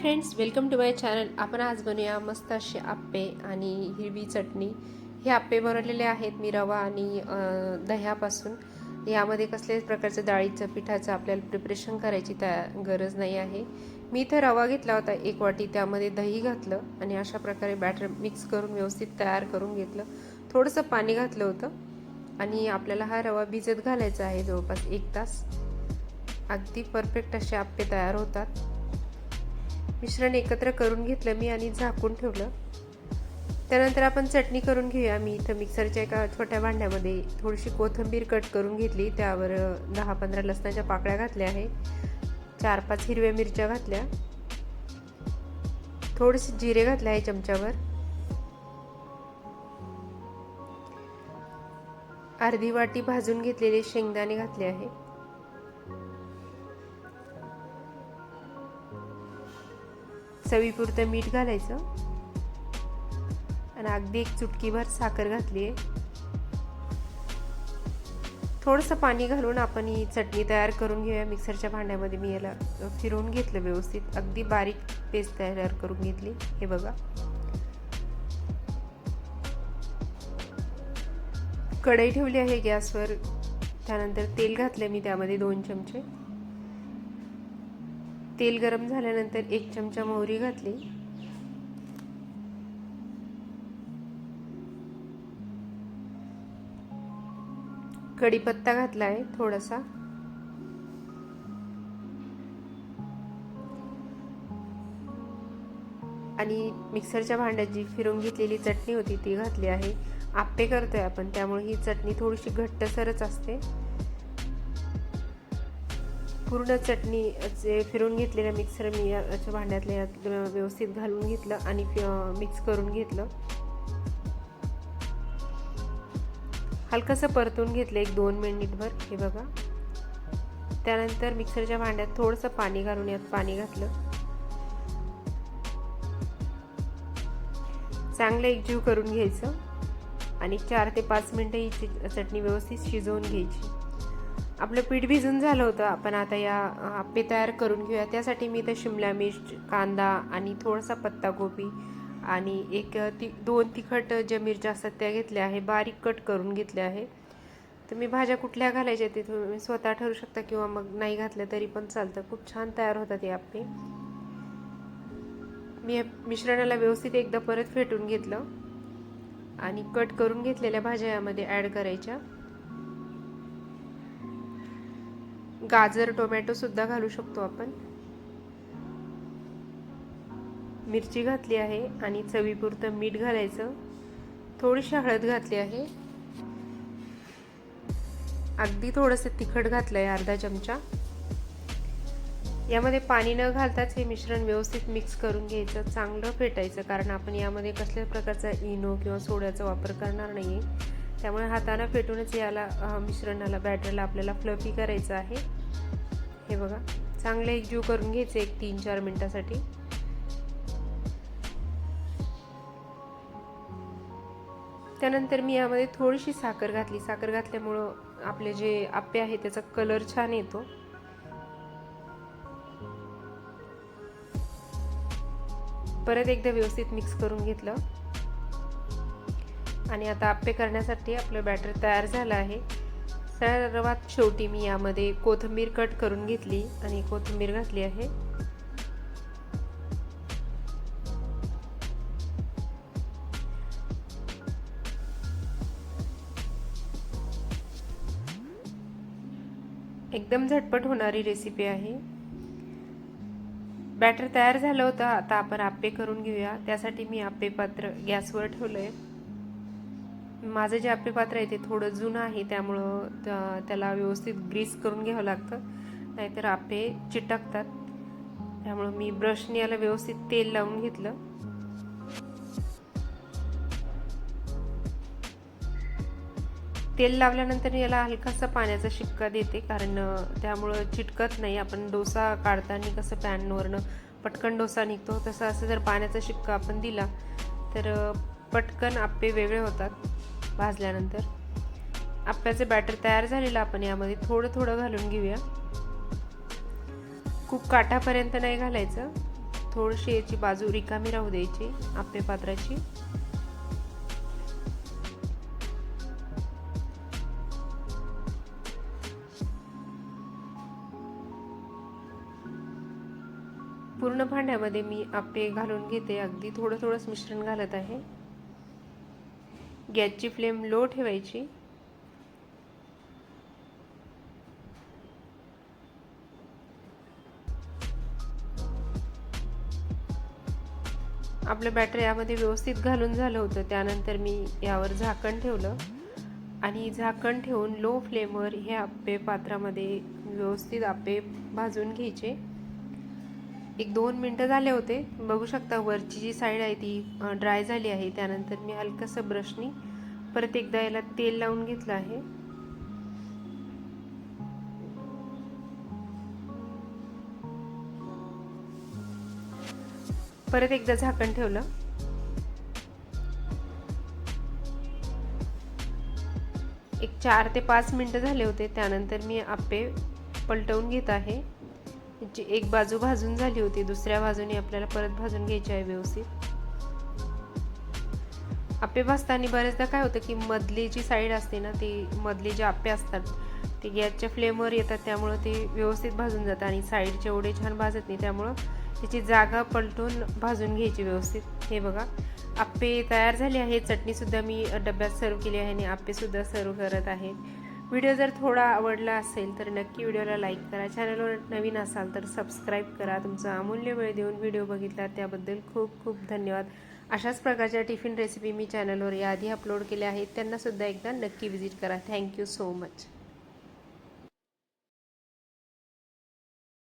Friends welcome to my channel आपण आज बनवूया मस्त असे आप्पे आणि हिरवी चटणी. हे आप्पे बनवलेले आहेत मी रवा आणि दह्यापासून. यामध्ये कसल्याच प्रकारचं डाळीचं पिठाचं आपल्याला प्रिपरेशन करायची त्या गरज नाही आहे. मी इथं रवा घेतला होता एक वाटी त्यामध्ये दही घातलं आणि अशा प्रकारे बॅटर मिक्स करून व्यवस्थित तयार करून घेतलं. थोडंसं पाणी घातलं होतं आणि आपल्याला हा रवा भिजत घालायचा आहे जवळपास एक तास. अगदी परफेक्ट असे आप्पे तयार होतात. मिश्रण एकत्र करून घेतलं मी आणि झाकून ठेवलं. त्यानंतर आपण चटणी करून घेऊया. मी इथं मिक्सरच्या एका छोट्या भांड्यामध्ये थोडीशी कोथिंबीर कट करून घेतली. त्यावर दहा पंधरा लसणाच्या पाकळ्या घातल्या आहे. चार पाच हिरव्या मिरच्या घातल्या. थोडेसे जिरे घातले आहे चमच्यावर. अर्धी वाटी भाजून घेतलेले शेंगदाणे घातले आहे. चवीपुरतं मीठ घालायचं. आणि अगदी एक चुटकीभर साखर घातली आहे. थोडंसं पाणी घालून आपण ही चटणी तयार करून घेऊया. मिक्सरच्या भांड्यामध्ये मी याला फिरवून घेतलं व्यवस्थित. अगदी बारीक पेस्ट तयार करून घेतली. हे बघा. कढई ठेवली आहे गॅसवर. त्यानंतर तेल घातलं मी त्यामध्ये दोन चमचे. तेल गरम झाल्यानंतर एक चमचा मोहरी घातली. कढीपत्ता घातला आहे थोडासा. आणि मिक्सरच्या भांड्यात जी फिरून घेतलेली चटणी होती ती घातली आहे. आप्पे करतोय आपण त्यामुळे ही चटणी थोडीशी घट्टसरच असते. पूर्ण चटणी जे फिरून घेतलेलं मिक्सर मी याच्या भांड्यातल्या यात व्यवस्थित घालून घेतलं आणि मिक्स करून घेतलं. हलकंसं परतून घेतलं एक दोन मिनिटभर हे बघा. त्यानंतर मिक्सरच्या भांड्यात थोडंसं पाणी घालून यात पाणी घातलं. चांगलं एकजीव करून घ्यायचं आणि चार ते पाच मिनटं ही चटणी व्यवस्थित शिजवून घ्यायची. आपलं पीठ भिजून झालं होतं. आपण आता या आप्पे तयार करून घेऊया. त्यासाठी मी इथं शिमला मिर्च कांदा आणि थोडासा पत्ताकोबी आणि एक ती दोन तिखट ज्या मिरच्या असतात त्या घेतल्या आहे. बारीक कट करून घेतल्या आहे. तुम्ही भाज्या कुठल्या घालायच्या ते तुम्ही स्वतः ठरू शकता किंवा मग नाही घातल्या तरी पण चालतं. खूप छान तयार होतात हे आप्पे मी मिश्रणाला व्यवस्थित एकदा परत फेटून घेतलं आणि कट करून घेतलेल्या भाज्या यामध्ये ॲड करायच्या. गाजर टोमॅटोसुद्धा घालू शकतो आपण. मिरची घातली आहे आणि चवीपुरतं मीठ घालायचं. थोडीशी हळद घातली आहे. अगदी थोडंसं तिखट घातलं आहे अर्धा चमचा. यामध्ये पाणी न घालताच हे मिश्रण व्यवस्थित मिक्स करून घ्यायचं चांगलं फेटायचं कारण आपण यामध्ये कसल्याच प्रकारचा इनो किंवा सोड्याचा वापर करणार नाही आहे त्यामुळे हाताने फेटूनच याला मिश्रणाला बॅटरला आपल्याला फ्लफी करायचं आहे. हे बघा. चांगले एकजीव करून घ्यायचे एक तीन चार मिनटासाठी. त्यानंतर मी यामध्ये थोडीशी साखर घातली. साखर घातल्यामुळं आपले जे आप्पे आहे त्याचा कलर छान येतो. परत एकदा व्यवस्थित मिक्स करून घेतलं. आणि आता आप्पे करण्यासाठी आपलं बॅटर तयार झालं आहे. सर्वात शेवटी मी यामध्ये कोथिंबीर कट करून घेतली आणि कोथिंबीर घातली आहे. एकदम झटपट होणारी रेसिपी आहे. बॅटर तयार झालं होतं आता आपण आप्पे करून घेऊया. त्यासाठी मी आप्पे पात्र गॅसवर ठेवलं आहे माझं जे आपेपात्र आहे ते थोडं जुनं आहे त्यामुळं त्याला व्यवस्थित ग्रीस करून घ्यावं लागतं. नाहीतर आपे चिटकतात. त्यामुळं मी ब्रशने याला व्यवस्थित तेल लावून घेतलं. तेल लावल्यानंतर याला हलकासा पाण्याचा शिक्का देते कारण त्यामुळं चिटकत नाही. आपण डोसा काढताना कसं पॅनवरनं पटकन डोसा निघतो तसं असं जर पाण्याचा शिक्का आपण दिला तर पटकन आप्पे वेगळे होतात भाजल्यानंतर. आप्प्याचे बॅटर तयार झालेलं आपण यामध्ये थोडं थोडं घालून घेऊया. खूप काठापर्यंत नाही घालायचं. थोडीशी याची बाजू रिकामी राहू द्यायची आप्पे पात्राची. पूर्ण भांड्यामध्ये मी आप्पे घालून घेते. अगदी थोडं थोडंच मिश्रण घालत आहे. गॅसची फ्लेम लो ठेवायची. आपलं बॅटर यामध्ये व्यवस्थित घालून झालं होतं त्यानंतर मी यावर झाकण ठेवलं. आणि झाकण ठेवून लो फ्लेमवर हे आप्पे पात्रामध्ये व्यवस्थित आप्पे भाजून घ्यायचे. एक दोन मिनटं झाले होते. बघू शकता वरची जी साईड आहे ती ड्राय झाली आहे. त्यानंतर मी हलकंसं ब्रशनी परत एकदा याला तेल लावून घेतलं आहे. परत एकदा झाकण ठेवलं. एक चार ते पाच मिनटं झाले होते. त्यानंतर मी आप्पे पलटवून घेत आहे. जी एक बाजू भाजून झाली होती दुसऱ्या बाजूने आपल्याला परत भाजून घ्यायची आहे व्यवस्थित. आप्पे भाजताना बरेचदा काय होतं की मधली जी साईड असते ना ती मधली जे आप्पे असतात ते गॅसच्या फ्लेमवर येतात त्यामुळं ते व्यवस्थित भाजून जातं आणि साईडचे एवढे छान भाजत नाही त्यामुळं त्याची जागा पलटून भाजून घ्यायची व्यवस्थित. हे बघा आप्पे तयार झाले आहे चटणीसुद्धा मी डब्यात सर्व केली आहे आणि आप्पेसुद्धा सर्व करत आहे. व्हिडिओ जर थोडा आवडला असेल तर नक्की व्हिडिओला लाईक करा. चॅनलवर नवीन असाल तर सबस्क्राईब करा. तुमचा अमूल्य वेळ देऊन व्हिडिओ बघितला त्याबद्दल खूप खूप धन्यवाद. अशाच प्रकारच्या टिफिन रेसिपी मी चॅनलवर याआधी अपलोड केल्या आहेत. त्यांनासुद्धा एकदा नक्की विजिट करा. Thank you so much